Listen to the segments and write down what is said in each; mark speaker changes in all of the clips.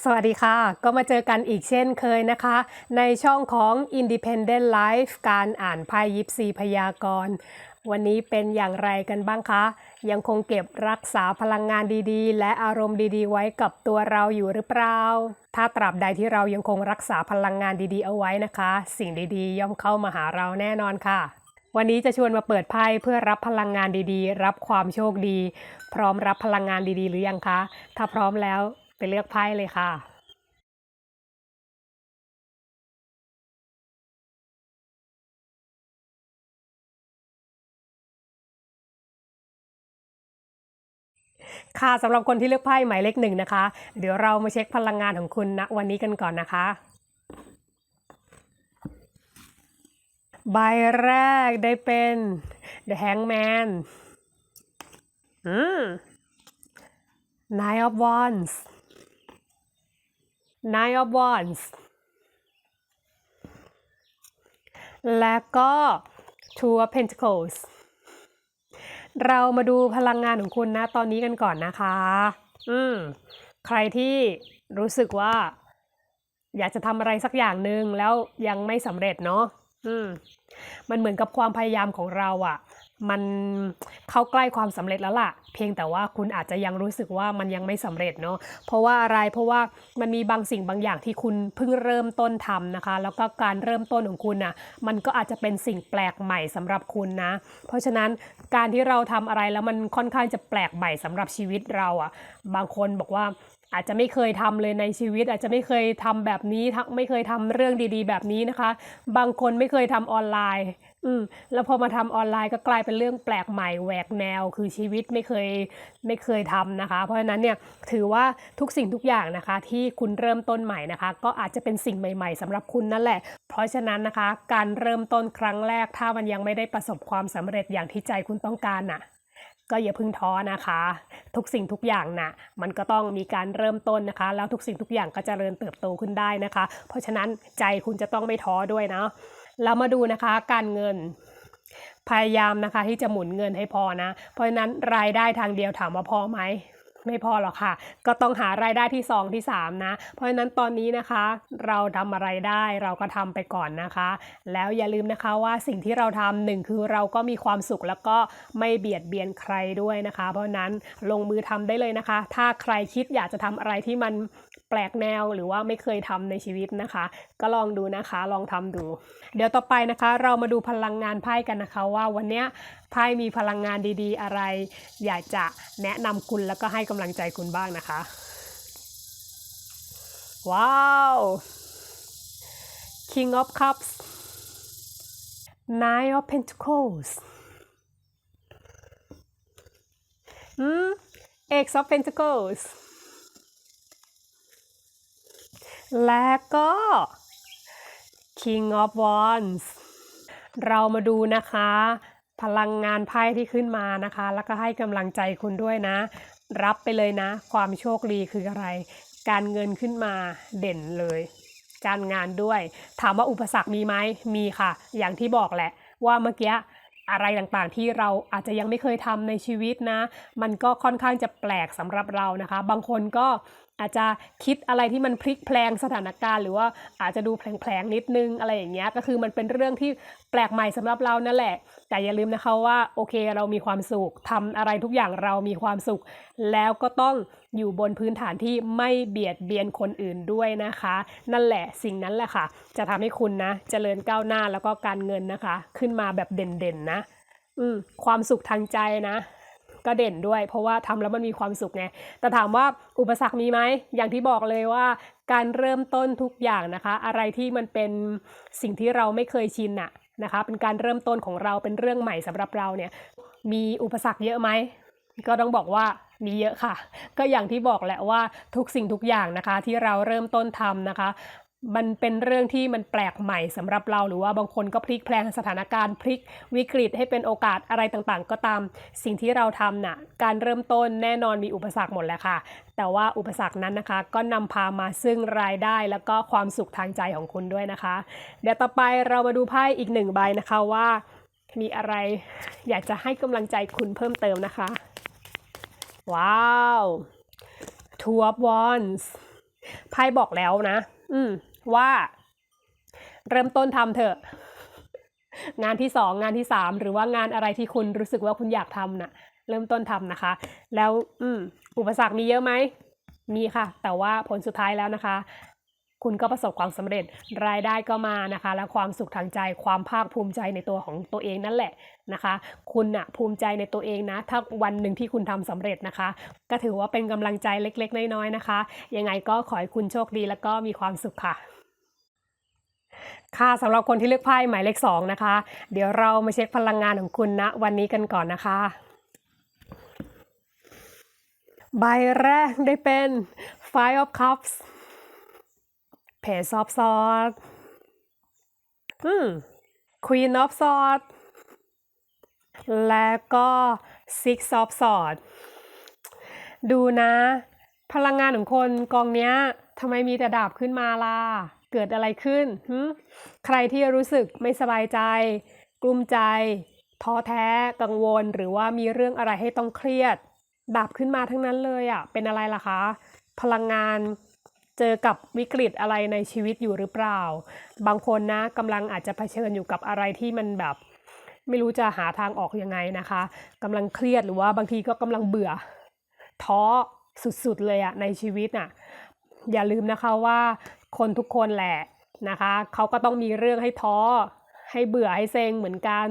Speaker 1: สวัสดีค่ะ ก็มาเจอกันอีกเช่นเคยนะคะ ในช่องของ Independent Life การอ่านไพ่ยิปซีพยากรณ์วันนี้เป็นอย่างไรกันบ้างคะ ยังคงเก็บรักษาพลังงานดีๆ และอารมณ์ดีๆ ไว้กับตัวเราอยู่หรือเปล่า ถ้าตราบใดที่เรายังคงรักษาพลังงานดีๆ เอาไว้นะคะ สิ่งดีๆ ย่อมเข้ามาหาเราแน่นอนค่ะ วันนี้จะชวนมาเปิดไพ่เพื่อรับพลังงานดีๆ รับความโชคดี พร้อมรับพลังงานดีๆ หรือยังคะ ถ้าพร้อมแล้ว ไปเลือกไพ่เลยค่ะค่ะสำหรับคนที่เลือกไพ่หมายเลขหนึ่งนะคะ เดี๋ยวเรามาเช็คพลังงานของคุณณวันนี้กันก่อนนะคะ ใบแรกได้เป็น The Hangman อืม Nine of Wands Nine of Wands และก็ Two of Pentacles เรามาดูพลังงานของคุณนะตอนนี้กันก่อนนะคะ อืม ใครที่รู้สึกว่า อยากจะทำอะไรสักอย่างหนึ่งแล้วยังไม่สำเร็จเนาะ อืม มันเหมือนกับความพยายามของเราอะ่ะ มันเข้าใกล้ความสำเร็จแล้วล่ะ เพียงแต่ว่าคุณอาจจะยังรู้สึกว่ามันยังไม่สำเร็จเนาะเพราะว่าอะไรเพราะว่ามันมีบางสิ่งบางอย่างที่คุณเพิ่งเริ่มต้นทำนะคะ แล้วก็การเริ่มต้นของคุณน่ะมันก็อาจจะเป็นสิ่งแปลกใหม่สำหรับคุณนะ เพราะฉะนั้นการที่เราทำอะไรแล้วมันค่อนข้างจะแปลกใหม่สำหรับชีวิตเราอะ่ะ บางคนบอกว่าอาจจะไม่เคยทำเลยในชีวิต อาจจะไม่เคยทำแบบนี้ทั้งไม่เคยทำเรื่องดีๆ แบบนี้นะคะ บางคนไม่เคยทำออนไลน์ อืมแล้วพอมาทำออนไลน์ก็กลายเป็นเรื่องแปลกใหม่แหวกแนว คือชีวิตไม่เคยไม่เคยทำนะคะ เพราะฉะนั้นเนี่ยถือว่าทุกสิ่งทุกอย่างนะคะ ที่คุณเริ่มต้นใหม่นะคะ ก็อาจจะเป็นสิ่งใหม่ ๆสำหรับคุณนั่นแหละ เพราะฉะนั้นนะคะ การเริ่มต้นครั้งแรกถ้ามันยังไม่ได้ประสบความสำเร็จอย่างที่ใจคุณต้องการน่ะก็อย่าพึ่งท้อนะคะ ทุกสิ่งทุกอย่างนะ่ะมันก็ต้องมีการเริ่มต้นนะคะ แล้วทุกสิ่งทุกอย่างก็จเจริญเติบโตขึ้นได้นะคะ เพราะฉะนั้นใจคุณจะต้องไม่ท้อด้วยเนาะ เรามาดูนะคะการเงินพยายามนะคะที่จะหมุนเงินให้พอนะ เพราะฉะนั้นรายได้ทางเดียวถามว่าพอไหมไม่พอหรอกค่ะ ก็ต้องหารายได้ที่ 2 ที่ 3 นะ เพราะฉะนั้นตอนนี้นะคะ เราทำอะไรได้เราก็ทำไปก่อนนะคะ แล้วอย่าลืมนะคะว่าสิ่งที่เราทำหนึ่งคือเราก็มีความสุขแล้วก็ไม่เบียดเบียนใครด้วยนะคะ เพราะฉะนั้นลงมือทำได้เลยนะคะ ถ้าใครคิดอยากจะทำอะไรที่มัน แปลกแนวหรือว่าไม่เคยทำในชีวิตนะคะ ก็ลองดูนะคะลองทำดู เดี๋ยวต่อไปนะคะ เรามาดูพลังงานไพ่กันนะคะว่าวันนี้ไพ่มีพลังงานดีๆ อะไร อยากจะแนะนำคุณแล้วก็ให้กำลังใจคุณบ้างนะคะ ว้าว King of Cups Nine of Pentacles อืม X of Pentacles และก็ King of Wands เรามาดูนะคะ พลังงานไพ่ที่ขึ้นมานะคะ แล้วก็ให้กำลังใจคุณด้วยนะ รับไปเลยนะ ความโชคดีคืออะไร การเงินขึ้นมาเด่นเลย การงานด้วย ถามว่าอุปสรรคมีไหมมีค่ะ อย่างที่บอกแหละ ว่าเมื่อกี้อะไรต่างๆที่เราอาจจะยังไม่เคยทำในชีวิตนะ มันก็ค่อนข้างจะแปลกสำหรับเรานะคะ บางคนก็อาจจะคิดอะไรที่มันพลิกแพลงสถานการณ์ หรือว่าอาจจะดูแผลงๆนิดนึงอะไรอย่างเงี้ยก็คือมันเป็นเรื่องที่แปลกใหม่สำหรับเรานั่นแหละ แต่อย่าลืมนะคะว่าโอเคเรามีความสุขทำอะไรทุกอย่างเรามีความสุข แล้วก็ต้องอยู่บนพื้นฐานที่ไม่เบียดเบียนคนอื่นด้วยนะคะ นั่นแหละสิ่งนั้นแหละค่ะ จะทำให้คุณนะเจริญก้าวหน้าแล้วก็การเงินนะคะ ขึ้นมาแบบเด่นๆนะ อืมความสุขทางใจนะ ก็เด่นด้วย เพราะว่าทำแล้วมันมีความสุขไงแต่ถามว่าอุปสรรคมีไหมอย่างที่บอกเลยว่าการเริ่มต้นทุกอย่างนะคะ อะไรที่มันเป็นสิ่งที่เราไม่เคยชินอะนะคะ เป็นการเริ่มต้นของเราเป็นเรื่องใหม่สำหรับเราเนี่ยมีอุปสรรคเยอะไหมก็ต้องบอกว่ามีเยอะค่ะ ก็อย่างที่บอกแหละว่าทุกสิ่งทุกอย่างนะคะที่เราเริ่มต้นทำนะคะ มันเป็นเรื่องที่มันแปลกใหม่สำหรับเราหรือว่าบางคนก็พลิกแพลงสถานการณ์พลิกวิกฤตให้เป็นโอกาสอะไรต่างๆ ก็ตามสิ่งที่เราทำน่ะการเริ่มต้นแน่นอนมีอุปสรรคหมดแหละค่ะ แต่ว่าอุปสรรคนั้นนะคะ ก็นำพามาซึ่งรายได้แล้วก็ความสุขทางใจของคุณด้วยนะคะ เดี๋ยวต่อไปเรามาดูไพ่อีกหนึ่งใบนะคะว่า มีอะไรอยากจะให้กำลังใจคุณเพิ่มเติมนะคะ ว้าว Two of Wands ไพ่บอกแล้วนะ อืม ว่า เริ่มต้นทำเถอะ งานที่สองงานที่สามหรือว่างานอะไรที่คุณรู้สึกว่าคุณอยากทำน่ะ เริ่มต้นทำนะคะ แล้วอืมอุปสรรคมีเยอะไหมมีค่ะ แต่ว่าผลสุดท้ายแล้วนะคะ คุณก็ประสบความสำเร็จรายได้ก็มานะคะ และความสุขทางใจความภาคภูมิใจในตัวของตัวเองนั่นแหละนะคะ คุณนะภูมิใจในตัวเองนะ ถ้าวันหนึ่งที่คุณทำสำเร็จนะคะ ก็ถือว่าเป็นกำลังใจเล็กๆ น้อยๆนะคะ ยังไงก็ขอให้คุณโชคดีแล้วก็มีความสุขค่ะค่ะสำหรับคนที่เลือกไพ่หมายเลขสองนะคะ เดี๋ยวเรามาเช็คพลังงานของคุณณวันนี้กันก่อนนะคะ ใบแรกได้เป็น Five of Cups Page of Swords อืม Queen of Swords และก็ Six of Swords ดูนะ พลังงานของคนกองเนี้ยทำไมมีแต่ดาบขึ้นมาล่ะ เกิดอะไรขึ้นหึใครที่รู้สึกไม่สบายใจ กลุ้มใจ ท้อแท้ กังวล หรือว่ามีเรื่องอะไรให้ต้องเครียด ดาบขึ้นมาทั้งนั้นเลยอะ่ะ เป็นอะไรล่ะคะ พลังงาน เจอกับวิกฤตอะไรในชีวิตอยู่หรือเปล่า บางคนนะกำลังอาจจะเผชิญอยู่กับอะไรที่มันแบบ ไม่รู้จะหาทางออกยังไงนะคะกำลังเครียดหรือว่าบางทีก็กำลังเบื่อ ท้อสุดๆเลยอะในชีวิตน่ะอย่าลืมนะคะว่าคนทุกคนแหละนะคะ เขาก็ต้องมีเรื่องให้ท้อให้เบื่อให้เซ็งเหมือนกัน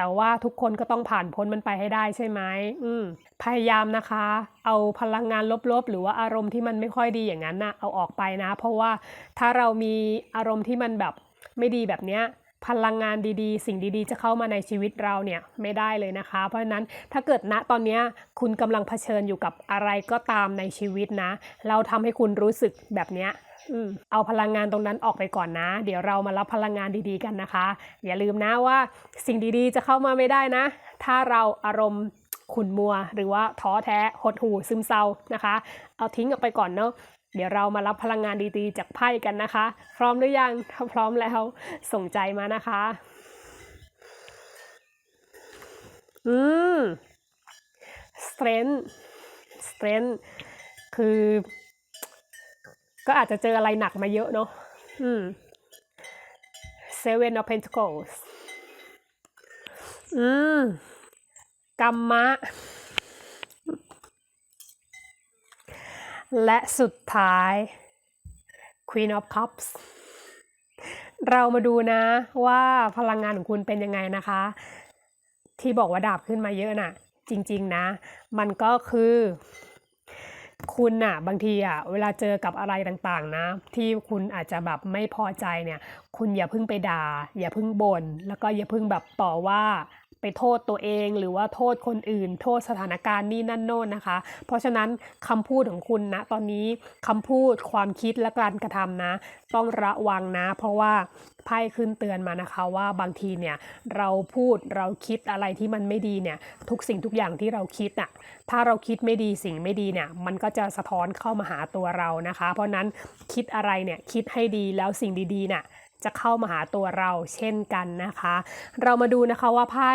Speaker 1: แต่ว่าทุกคนก็ต้องผ่านพ้นมันไปให้ได้ใช่ไหมอืมพยายามนะคะ เอาพลังงานลบๆ หรือว่าอารมณ์ที่มันไม่ค่อยดีอย่างนั้นนะเอาออกไปนะ เพราะว่าถ้าเรามีอารมณ์ที่มันแบบไม่ดีแบบเนี้ยพลังงานดีๆ สิ่งดีๆ จะเข้ามาในชีวิตเราเนี่ยไม่ได้เลยนะคะ เพราะฉะนั้นถ้าเกิดณตอนนี้คุณกำลังเผชิญอยู่กับอะไรก็ตามในชีวิตนะ เราทำให้คุณรู้สึกแบบเนี้ย เอาพลังงานตรงนั้นออกไปก่อนนะ เดี๋ยวเรามารับพลังงานดีๆกันนะคะ อย่าลืมนะว่าสิ่งดีๆจะเข้ามาไม่ได้นะ ถ้าเราอารมณ์ขุนมัว หรือว่าท้อแท้หดหู่ซึมเศร้านะคะ เอาทิ้งออกไปก่อนเนาะเดี๋ยวเรามารับพลังงานดีๆ จากไพ่กันนะคะ พร้อมหรือยังถ้าพร้อมแล้วส่งใจมานะคะ อืม strength strength คือ ก็อาจจะเจออะไรหนักมาเยอะเนาะอืม seven of pentacles อืมกรรมะ และสุดท้าย Queen of Cups เรามาดูนะว่าพลังงานของคุณเป็นยังไงนะคะ ที่บอกว่าดาบขึ้นมาเยอะน่ะ จริง ๆ นะ มันก็คือ คุณน่ะบางทีอะเวลาเจอกับอะไรต่างๆนะ ที่คุณอาจจะแบบไม่พอใจเนี่ย คุณอย่าเพิ่งไปด่า อย่าเพิ่งบน่นแล้วก็อย่าเพิ่งแบบต่อว่า ไปโทษตัวเองหรือว่าโทษคนอื่น โทษสถานการณ์นี่นั่นโน่นนะคะ เพราะฉะนั้นคำพูดของคุณนะตอนนี้คำพูดความคิดและการกระทำนะ ต้องระวังนะ เพราะว่าไพ่ขึ้นเตือนมานะคะว่าบางทีเนี่ยเราพูดเราคิดอะไรที่มันไม่ดีเนี่ยทุกสิ่งทุกอย่างที่เราคิดน่ะถ้าเราคิดไม่ดีสิ่งไม่ดีเนี่ยมันก็จะสะท้อนเข้ามาหาตัวเรานะคะ เพราะนั้นคิดอะไรเนี่ยคิดให้ดีแล้วสิ่งดีๆน่ะ จะเข้ามาหาตัวเราเช่นกันนะคะ เรามาดูนะคะว่าไพ่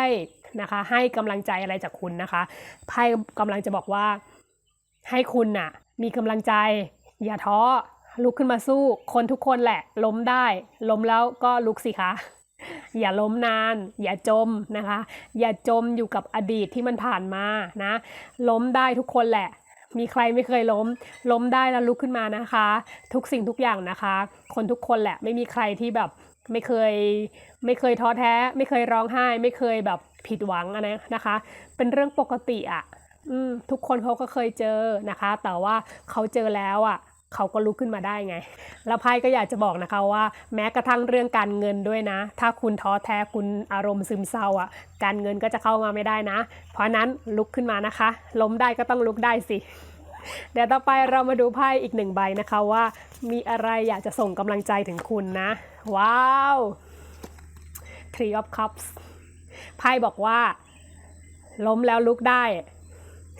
Speaker 1: นะคะให้กำลังใจอะไรจากคุณนะคะไพ่กำลังจะบอกว่า ให้คุณน่ะมีกำลังใจ อย่าท้อลุกขึ้นมาสู้ คนทุกคนแหละ ล้มได้ ล้มแล้วก็ลุกสิคะอย่าล้มนาน อย่าจมนะคะ อย่าจมอยู่กับอดีตที่มันผ่านมานะ ล้มได้ทุกคนแหละ มีใครไม่เคยล้ม ล้มได้แล้วลุกขึ้นมานะคะ ทุกสิ่งทุกอย่างนะคะ คนทุกคนแหละไม่มีใครที่แบบไม่เคยไม่เคยท้อแท้ ไม่เคยร้องไห้ ไม่เคยแบบผิดหวังอะไรนะคะ เป็นเรื่องปกติอะ่ะทุกคนเขาก็เคยเจอนะคะ แต่ว่าเขาเจอแล้วอะเขาก็ลุกขึ้นมาได้ไง แล้วไพ่ก็อยากจะบอกนะคะว่า แม้กระทั่งเรื่องการเงินด้วยนะ ถ้าคุณท้อแท้คุณอารมณ์ซึมเศร้าอะ การเงินก็จะเข้ามาไม่ได้นะ เพราะนั้นลุกขึ้นมานะคะ ล้มได้ก็ต้องลุกได้สิ เดี๋ยวต่อไปเรามาดูไพ่อีกหนึ่งใบนะคะว่า มีอะไรอยากจะส่งกำลังใจถึงคุณนะ ว้าว Three of Cups ไพ่บอกว่า ล้มแล้วลุกได้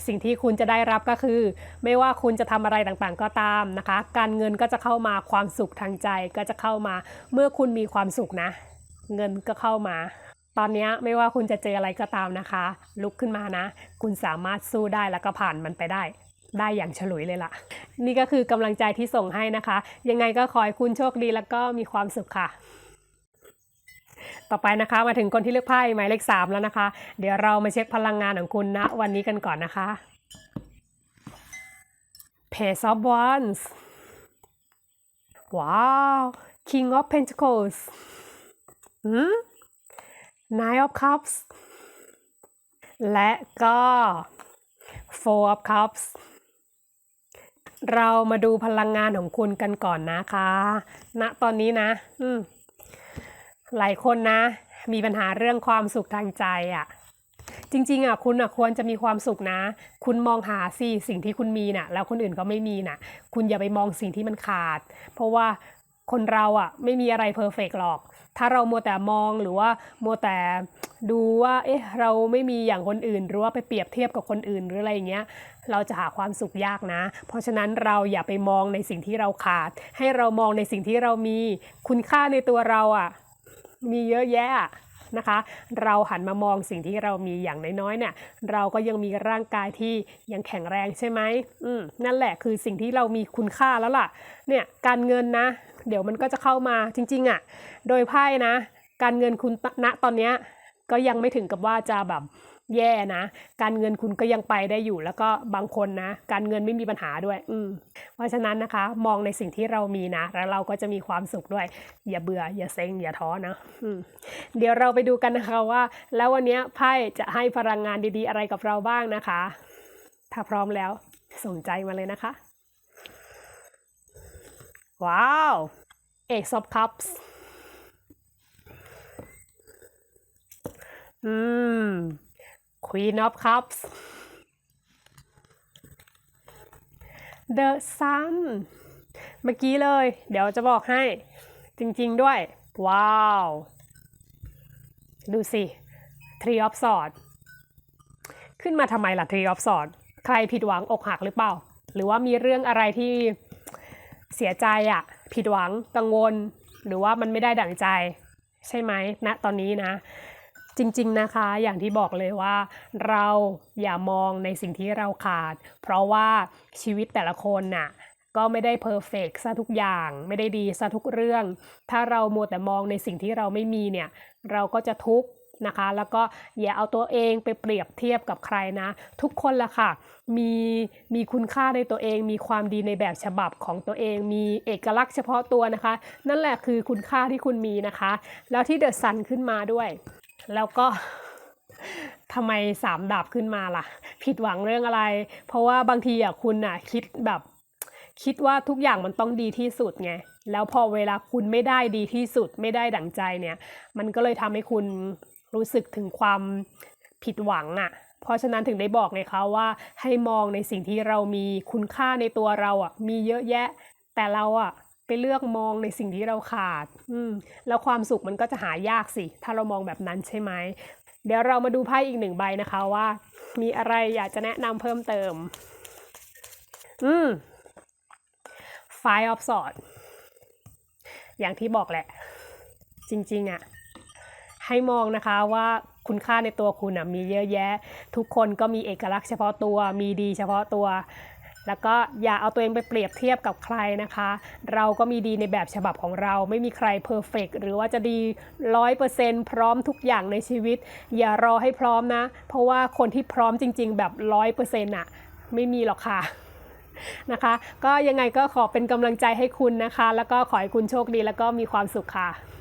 Speaker 1: สิ่งที่คุณจะได้รับก็คือ ไม่ว่าคุณจะทำอะไรต่างๆก็ตามนะคะ การเงินก็จะเข้ามาความสุขทางใจก็จะเข้ามา เมื่อคุณมีความสุขนะ เงินก็เข้ามา ตอนนี้ไม่ว่าคุณจะเจออะไรก็ตามนะคะ ลุกขึ้นมานะ คุณสามารถสู้ได้แล้วก็ผ่านมันไปได้ ได้อย่างฉลุยเลยล่ะ นี่ก็คือกำลังใจที่ส่งให้นะคะ ยังไงก็ขอให้คุณโชคดีแล้วก็มีความสุขค่ะ ต่อไปนะคะ มาถึงคนที่เลือกไพ่หมายเลขสามแล้วนะคะ เดี๋ยวเรามาเช็คพลังงานของคุณณวันนี้กันก่อนนะคะ Page of Wands ว้าว King of Pentacles อืม Nine of Cups และก็ Four of Cups เรามาดูพลังงานของคุณกันก่อนนะคะ ณ ตอนนี้นะ อืม หลายคนนะ มีปัญหาเรื่องความสุขทางใจอะ่ะ จริงๆอะคุณอะควรจะมีความสุขนะ คุณมองหาสิสิ่งที่คุณมีน่ะ แล้วคนอื่นก็ไม่มีน่ะ คุณอย่าไปมองสิ่งที่มันขาด เพราะว่าคนเราอะไม่มีอะไรเพอร์เฟกหรอก ถ้าเรามัวแต่มองหรือว่ามัวแต่ดูว่าเอ๊ะเราไม่มีอย่างคนอื่น หรือว่าไปเปรียบเทียบกับคนอื่นหรืออะไรเงี้ย เราจะหาความสุขยากนะ เพราะฉะนั้นเราอย่าไปมองในสิ่งที่เราขาด ให้เรามองในสิ่งที่เรามี คุณค่าในตัวเราอะ มีเยอะแยะนะคะ เราหันมามองสิ่งที่เรามีอย่างน้อยๆเนี่ย เราก็ยังมีร่างกายที่ยังแข็งแรงใช่ไหมอืมนั่นแหละคือสิ่งที่เรามีคุณค่าแล้วล่ะ เนี่ยการเงินนะ เดี๋ยวมันก็จะเข้ามาจริง ๆอะ่ะ โดยไพ่นะ การเงินคุณณตอนเนี้ยก็ยังไม่ถึงกับว่าจะแบบ แย่นะ การเงินคุณก็ยังไปได้อยู่ แล้วก็บางคนนะ การเงินไม่มีปัญหาด้วย อืมเพราะฉะนั้นนะคะ มองในสิ่งที่เรามีนะ แล้วเราก็จะมีความสุขด้วย อย่าเบื่อ อย่าเซ็ง อย่าท้อนะอืมเดี๋ยวเราไปดูกันนะคะว่า แล้ววันนี้ไพ่จะให้พลังงานดีๆ อะไรกับเราบ้างนะคะ ถ้าพร้อมแล้วส่งใจมาเลยนะคะ ว้าว Ace of Cups อืม Queen of Cups The Sun เมื่อกี้เลย เดี๋ยวจะบอกให้ จริงๆด้วย ว้าว ดูสิ Three of Swords ขึ้นมาทำไมล่ะ Three of Swords ใครผิดหวังอกหักหรือเปล่า หรือว่ามีเรื่องอะไรที่เสียใจอะผิดหวังกังวล หรือว่ามันไม่ได้ดั่งใจ ใช่ไหมณตอนนี้นะ จริงๆนะคะอย่างที่บอกเลยว่า เราอย่ามองในสิ่งที่เราขาด เพราะว่าชีวิตแต่ละคนน่ะก็ไม่ได้เพอร์เฟกซะทุกอย่าง ไม่ได้ดีซะทุกเรื่อง ถ้าเรามัวแต่มองในสิ่งที่เราไม่มีเนี่ย เราก็จะทุกข์นะคะ แล้วก็อย่าเอาตัวเองไปเปรียบเทียบกับใครนะ ทุกคนละค่ะ มีมีคุณค่าในตัวเอง มีความดีในแบบฉบับของตัวเอง มีเอกลักษณ์เฉพาะตัวนะคะ นั่นแหละคือคุณค่าที่คุณมีนะคะ แล้วที่เดอะซันขึ้นมาด้วย แล้วก็ทำไมสามดาบขึ้นมาล่ะ ผิดหวังเรื่องอะไร เพราะว่าบางทีอะคุณอะคิดแบบ คิดว่าทุกอย่างมันต้องดีที่สุดไงแล้วพอเวลาคุณไม่ได้ดีที่สุดไม่ได้ดั่งใจเนี่ย มันก็เลยทำให้คุณรู้สึกถึงความผิดหวังอะ เพราะฉะนั้นถึงได้บอกไงคะว่าให้มองในสิ่งที่เรามีคุณค่าในตัวเราอะมีเยอะแยะ แต่เราอะ ไปเลือกมองในสิ่งที่เราขาด อืม แล้วความสุขมันก็จะหายากสิ ถ้าเรามองแบบนั้นใช่ไหม เดี๋ยวเรามาดูไพ่อีกหนึ่งใบนะคะว่า มีอะไรอยากจะแนะนำเพิ่มเติม อืม Five of Swords อย่างที่บอกแหละ จริง ๆอะ่ะ ให้มองนะคะว่าคุณค่าในตัวคุณมีเยอะแยะ ทุกคนก็มีเอกลักษณ์เฉพาะตัว มีดีเฉพาะตัว แล้วก็อย่าเอาตัวเองไปเปรียบเทียบกับใครนะคะ เราก็มีดีในแบบฉบับของเราไม่มีใครเพอร์เฟกหรือว่าจะดีร้อยเปอร์เซ็นพร้อมทุกอย่างในชีวิต อย่ารอให้พร้อมนะ เพราะว่าคนที่พร้อมจริง ๆ แบบร้อยเปอร์เซ็นต์อะไม่มีหรอกค่ะนะคะ ก็ยังไงก็ขอเป็นกำลังใจให้คุณนะคะ แล้วก็ขอให้คุณโชคดีแล้วก็มีความสุขค่ะ